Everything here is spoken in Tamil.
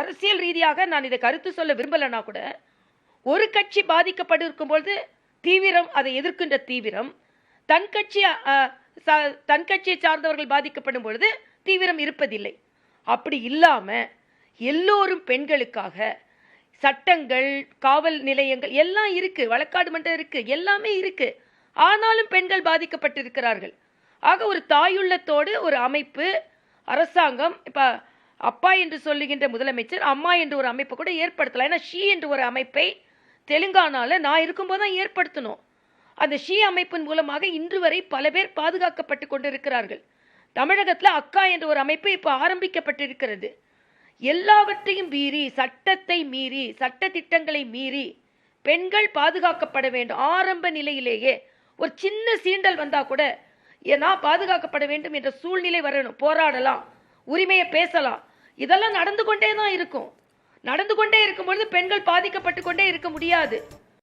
அரசியல் ரீதியாக நான் இதை கருத்து சொல்ல விரும்பலைன்னா கூட ஒரு கட்சி பாதிக்கப்பட்டிருக்கும் பொழுது தீவிரம் அதை எதிர்க்கின்ற தீவிரம் தன் கட்சி தன் கட்சியை சார்ந்தவர்கள் பாதிக்கப்படும் பொழுது தீவிரம் இருப்பதில்லை. அப்படி இல்லாமல் எல்லோரும் பெண்களுக்காக சட்டங்கள் காவல் நிலையங்கள் எல்லாம் இருக்குது வழக்காடு மன்றம் இருக்குது எல்லாமே இருக்குது ஆனாலும் பெண்கள் பாதிக்கப்பட்டிருக்கிறார்கள். ஆக ஒரு தாயுள்ளத்தோடு ஒரு அமைப்பு அரசாங்கம் இப்போ அப்பா என்று சொல்லுகின்ற முதலமைச்சர் அம்மா என்று ஒரு அமைப்பை கூட ஏற்படுத்தலாம். ஏன்னா ஷீ என்று ஒரு அமைப்பை தெலுங்கானால நான் இருக்கும்போது தான் ஏற்படுத்தணும். அந்த ஷீ அமைப்பின் மூலமாக இன்று வரை பல பேர் பாதுகாக்கப்பட்டு கொண்டிருக்கிறார்கள். தமிழகத்தில் அக்கா என்ற ஒரு அமைப்பு இப்போ ஆரம்பிக்கப்பட்டிருக்கிறது. எல்லாவற்றையும் மீறி சட்டத்தை மீறி சட்ட திட்டங்களை மீறி பெண்கள் பாதுகாக்கப்பட வேண்டும். ஆரம்ப நிலையிலேயே ஒரு சின்ன சீண்டல் வந்தால் கூட ஏன்னா பாதுகாக்கப்பட வேண்டும் என்ற சூழ்நிலை வரணும். போராடலாம். உரிமையை பேசலாம். இதெல்லாம் நடந்து கொண்டே தான் இருக்கும். நடந்து கொண்டே இருக்கும்பொழுது பெண்கள் பாதிக்கப்பட்டு கொண்டே இருக்க முடியாது.